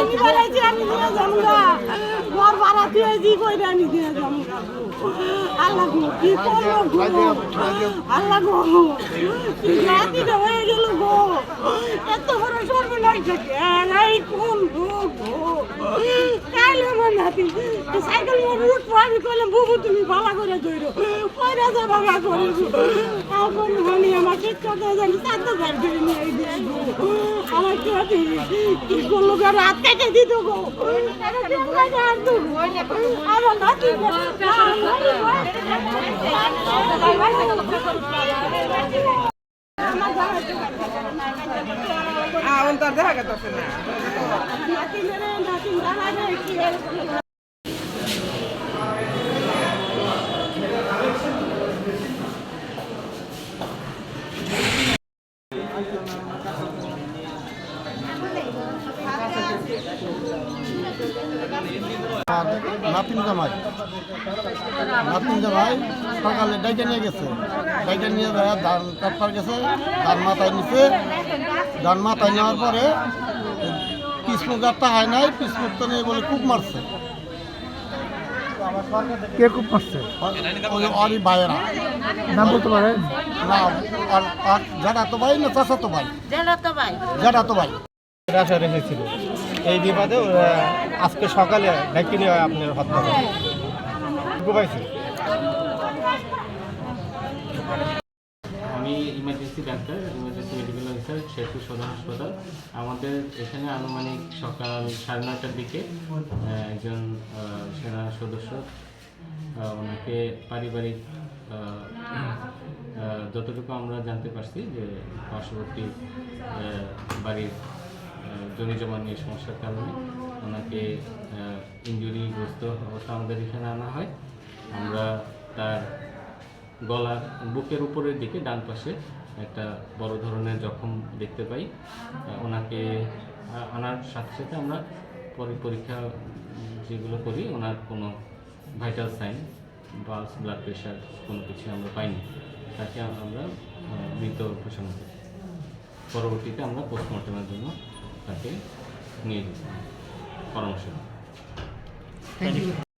আমি না ঘর ভাড়া দিয়ে জি কইরা আমি দিয়ে যাব আল্লাহ গো, কি হয়ে গেল গো। এত বড় সর্বনাশ থাকে এই কোন গো। কাইলে আমার নাতি সাইকেল মোড় উঠবো, আমি কইলাম, বুবু, তুমি ভালো করে করে এখন আমি আমার শিক্ষা দিয়ে জানি চার তো ঘর ধরে নিয়ে আমার কি করল গো? রাত কেটে দিত গো। আমার আউন তার দেখা গেছে না আর নাতিন জামাই। নাতিন জামাই সকালে ডাইকে নিয়ে গেছে। ডাইকে নিয়ে যায় ধান কাটবার গেছে ধান মাথায় নিছে। ধান মাথায় নেওয়ার পরে পিসমুখ গাছটা হয় নাই পিসমুখ তো নিয়ে বলে খুব মারছে। কে খুব মারছে? অরি ভাইয়েরা। নাম বলতে পারেন। না আর তো ভাই না চাষা তো ভাই। জাটা তো ভাই। আশা রেখেছিল এই বিবাদে আজকে সকালে ডেকে নিয়ে আপনার হত্যা করে। আমি emergency doctor emergency medical officer Sherpur সদর হাসপাতাল। আমাদের এখানে আনুমানিক সকাল সাড়ে নটার দিকে একজন সেনা সদস্য ওনাকে পারিবারিক যতটুকু আমরা জানতে পারছি যে পার্শ্ববর্তী বাড়ির জমি জমা নিয়ে সমস্যার কারণে ওনাকে ইঞ্জুরিগ্রস্ত অবস্থা আমাদের এখানে আনা হয়। আমরা তার গলার বুকের উপরের দিকে ডান পাশে একটা বড় ধরনের জখম দেখতে পাই। ওনাকে আনার সাথে সাথে আমরা পরে পরীক্ষা যেগুলো করি, ওনার কোনো vital sign pulse blood pressure কোনো কিছু আমরা পাইনি। তাকে আমরা মৃত ঘোষণা করি। পরবর্তীতে আমরা পোস্টমর্টমের জন্য তাকে নিয়ে যেতে পরামর্শ।